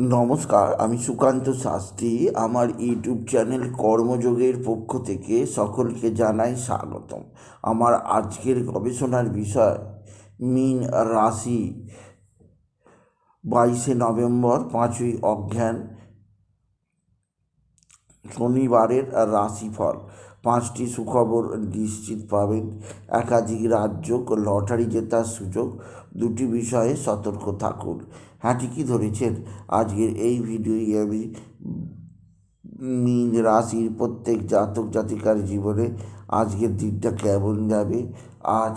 নমস্কার, আমি সুকান্ত শাস্ত্রী। আমার ইউটিউব চ্যানেল কর্মযোগের পক্ষ থেকে সকলকে জানাই স্বাগতম। আমার আজকের গবেষণার বিষয়, মিন রাশি, বাইশে নভেম্বর, পাঁচই অজ্ঞান। শনিবারের রাশিফল। পাঁচটি সুখবর নিশ্চিত পাবেন। একাধিক রাজ্য লটারি জেতার সুযোগ, দুটি বিষয়ে সতর্ক থাকুন। হ্যাঁ ঠিকই ধরেছেন। আজকের এই ভিডিওই আমি মীন রাশির প্রত্যেক জাতক জাতিকার জীবনে আজকের দিনটা কেমন যাবে? আজ,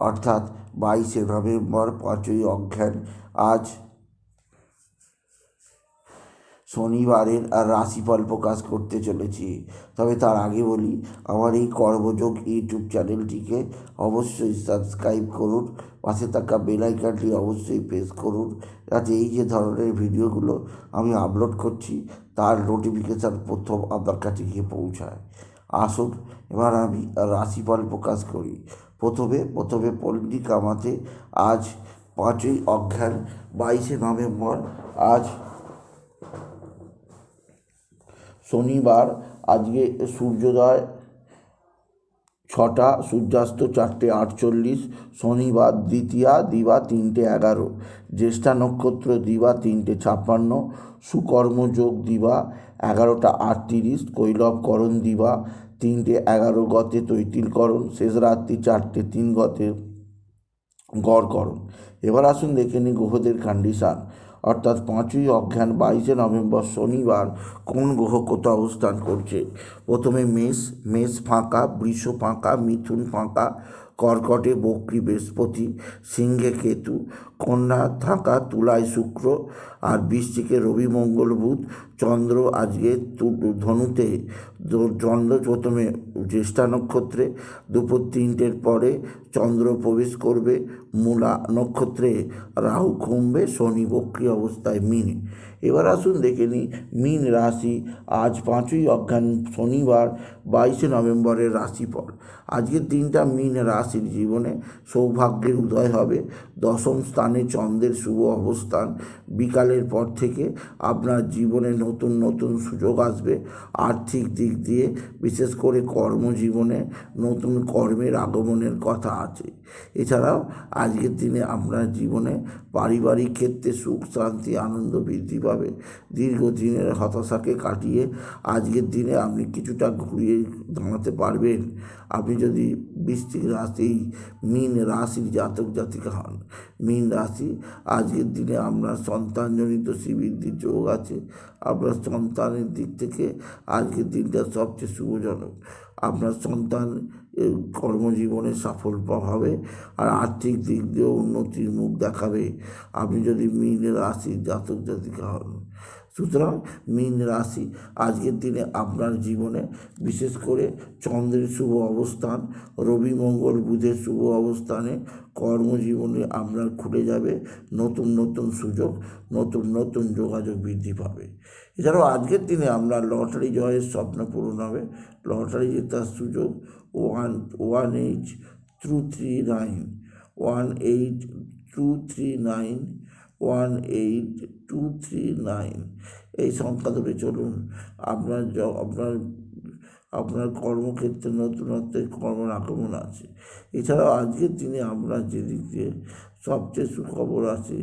অর্থাৎ বাইশে নভেম্বর, পাঁচই অজ্ঞান আজ শনিবারের আর রাশিফল প্রকাশ করতে চলেছি। তবে তার আগে বলি, আমার এই কর্মযোগ ইউটিউব চ্যানেলটিকে অবশ্যই সাবস্ক্রাইব করুন, পাশে থাকা বেলাইকানটি অবশ্যই প্রেস করুন, যাতে এই যে ধরনের ভিডিওগুলো আমি আপলোড করছি, তার নোটিফিকেশান প্রথম আপনার কাছে গিয়ে পৌঁছায়। আসুন, এবার আমি রাশিফল প্রকাশ করি। প্রথমে প্রথমে পল্লী কামাতে আজ পাঁচই অজ্ঞান বাইশে নভেম্বর, আজ শনিবার আজকে সূর্যোদয় ছটা, সূর্যাস্ত চারটে আটচল্লিশ, শনিবার দ্বিতীয়া, দিবা তিনটে এগারো, জ্যেষ্ঠা নক্ষত্র দিবা তিনটে ছাপ্পান্ন সুকর্মযোগ দিবা এগারোটা আটত্রিশ কৈলবকরণ দিবা তিনটে এগারো গতে তৈতিলকরণ শেষ রাত্রি চারটে তিন গতে গড়করণ এবার আসুন দেখে নিই গ্রহদের কন্ডিশান অর্থাৎ পাঁচই অজ্ঞান বাইশে নভেম্বর শনিবার কোন গ্রহ কোথাও অবস্থান করছে? প্রথমে মেষ মেষ ফাঁকা, বৃষ ফাঁকা, মিথুন ফাঁকা কর্কটে বক্রী বৃহস্পতি, সিংহে কেতু, কন্যা থাকা তুলায় শুক্র, আর বৃশ্চিকে রবি, মঙ্গল, বুধ, চন্দ্র আজকে ধনুতে চন্দ্র প্রথমে জ্যেষ্ঠা নক্ষত্রে, দুপুর তিনটের পরে চন্দ্র প্রবেশ করবে মূলা নক্ষত্রে, রাহু কমবে শনি বক্রী অবস্থায় মিনে। এবার আসুন দেখে নিই মিন রাশি আজ পাঁচই অজ্ঞান শনিবার, বাইশে নভেম্বরের রাশিফল। আজকের দিনটা মিন রাশির জীবনে সৌভাগ্যের উদয় হবে। দশম স্থানে চন্দ্রের শুভ অবস্থান। বিকালের পর থেকে আপনার জীবনে নতুন নতুন সুযোগ আসবে। আর্থিক দিক দিয়ে বিশেষ করে কর্মজীবনে নতুন কর্মের আগমনের কথা আছে। এছাড়াও আজকের দিনে আপনার জীবনে পারিবারিক ক্ষেত্রে সুখ, শান্তি, আনন্দ বৃদ্ধি পাবে। দীর্ঘদিনের হতাশাকে কাটিয়ে আজকের দিনে আপনি কিছুটা ঘুরিয়ে দাঁড়াতে পারবেন। আপনি যদি বৃষ্টিক রাশি, মীন রাশির জাতক জাতিকা হন, মীন রাশি, আজকের দিনে আপনার সন্তানজনিত শ্রীবৃদ্ধির যোগ আছে। আপনার সন্তানের দিক থেকে আজকের দিনটা সবচেয়ে শুভজনক। আপনার সন্তান কর্মজীবনে সাফল্য হবে আর আর্থিক দিক দিয়েও উন্নতির মুখ দেখাবে। আপনি যদি মীন রাশির জাতক জাতিকা হন সুতরাং মীন রাশি আজকের দিনে আপনার জীবনে, বিশেষ করে চন্দ্রের শুভ অবস্থান, রবি, মঙ্গল, বুধের শুভ অবস্থানে কর্মজীবনে আপনার খুলে যাবে নতুন নতুন সুযোগ, নতুন নতুন যোগাযোগ বৃদ্ধি পাবে। এছাড়াও আজকের দিনে আপনার লটারি জয়ের স্বপ্ন পূরণ হবে। লটারি জেতার সুযোগ one one eight two three nine, one eight two three nine one eight two three nine এই সংখ্যা ধরে চলুন। আপনার আপনার আপনার কর্মক্ষেত্রে নতুনত্বের কর্মের আক্রমণ আছে। এছাড়াও আজকের দিনে আপনার যেদিক দিয়ে সবচেয়ে সুখবর আছে,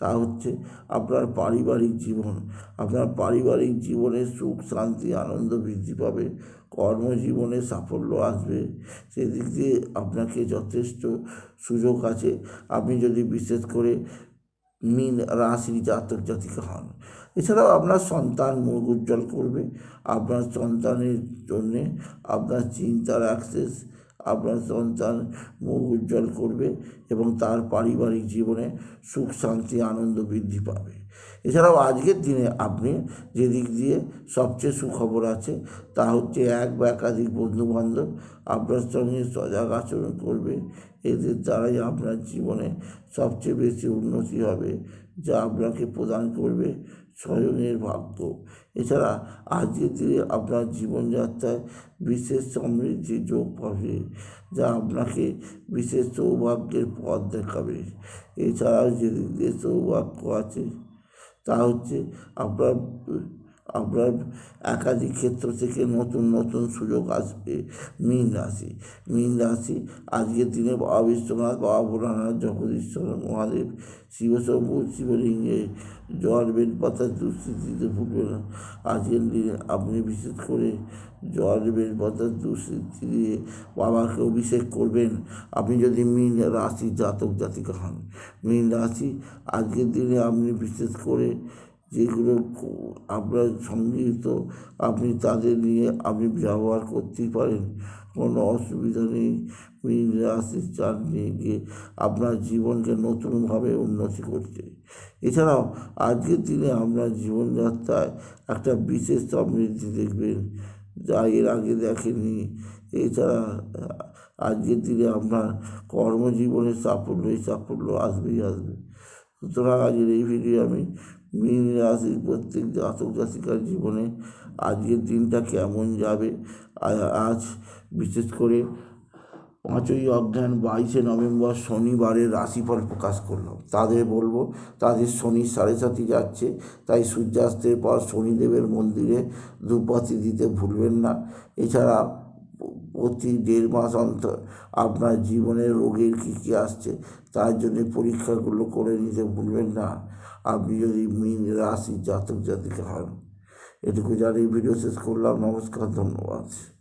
তা হচ্ছে আপনার পারিবারিক জীবন। আপনার পারিবারিক জীবনে সুখ, শান্তি, আনন্দ বৃদ্ধি পাবে, কর্মজীবনে সাফল্য আসবে। সেদিক দিয়ে আপনাকে যথেষ্ট সুযোগ আছে। আপনি যদি বিশেষ করে মিন রাশির জাতক জাতিকা হন। এছাড়াও আপনার সন্তান মুখ উজ্জ্বল করবে, আপনার সন্তানের জন্যে আপনার চিন্তার অ্যাক্সেস আপনার সন্তান মুখ উজ্জ্বল করবে এবং তার পারিবারিক জীবনে সুখ, শান্তি, আনন্দ বৃদ্ধি পাবে। এছাড়াও আজকের দিনে আপনি যে দিক দিয়ে সবচেয়ে সুখবর আছে, তা হচ্ছে এক বা একাধিক বন্ধুবান্ধব আপনার সঙ্গে সজাগ আচরণ করবে। এদের দ্বারাই আপনার জীবনে সবচেয়ে বেশি উন্নতি হবে, যা আপনাকে প্রদান করবে স্বয়ংয়ের ভাগ্য। এছাড়া আজকের দিনে আপনার জীবনযাত্রায় বিশেষ সমৃদ্ধি যোগ পাবে, যা আপনাকে বিশেষ সৌভাগ্যের পথ দেখাবে। এছাড়াও দিয়ে সৌভাগ্য আছে তা হচ্ছে আপনার আপনার একাধিক ক্ষেত্র থেকে নতুন নতুন সুযোগ আসবে। মীন রাশি। মীন রাশি, আজকের দিনে বাবা বিশ্বনাথ বাবা ভোলানাথ জগদীশ্বর, মহাদেব, শিবশম্ভু, শিবলিঙ্গে জল বেলপাতার দুঃস্থিতিতে ভুলবে না। আজকের দিনে আপনি বিশেষ করে জল বেলপাতার দুঃস্থিতি দিয়ে বাবাকে অভিষেক করবেন। আপনি যদি মীন রাশি জাতক জাতিকা হন, মীন রাশি, আজকের দিনে আপনি বিশেষ করে যেগুলো আপনার সংগৃহীত, আপনি তাদের নিয়ে আপনি ব্যবহার করতেই পারেন। কোনো অসুবিধা নেই। মীন রাশির চার নিয়ে গিয়ে আপনার জীবনকে নতুনভাবে উন্নতি করতে এছাড়াও, আজকের দিনে আপনার জীবনযাত্রায় একটা বিশেষ সমৃদ্ধি দেখবেন। যা এর আগে দেখেননি। এছাড়া, আজকের দিনে আপনার কর্মজীবনের সাফল্যই সাফল্য, আসবেই আসবে। সুতরাং আজকের এই ভিডিও আমি মীন রাশির প্রত্যেক জাতক জাতিকার জীবনে আজকের দিনটা কেমন যাবে? আজ বিশেষ করে পাঁচই অজ্ঞান বাইশে নভেম্বর শনিবারের রাশিফল প্রকাশ করলাম। তাদের বলব, তাদের শনি সাড়ে সাথে যাচ্ছে, তাই সূর্যাস্তের পর শনিদেবের মন্দিরে ধূপবাতি দিতে ভুলবেন না। এছাড়া প্রতি দেড় মাস অন্তর আপনার জীবনের রোগের কী কী আসছে, তার জন্য পরীক্ষাগুলো করে নিতে ভুলবেন না। আপনি যদি মীন রাশি জাতক জাতিকা হন। এটুকু জানিয়ে ভিডিও শেষ করলাম। নমস্কার, ধন্যবাদ।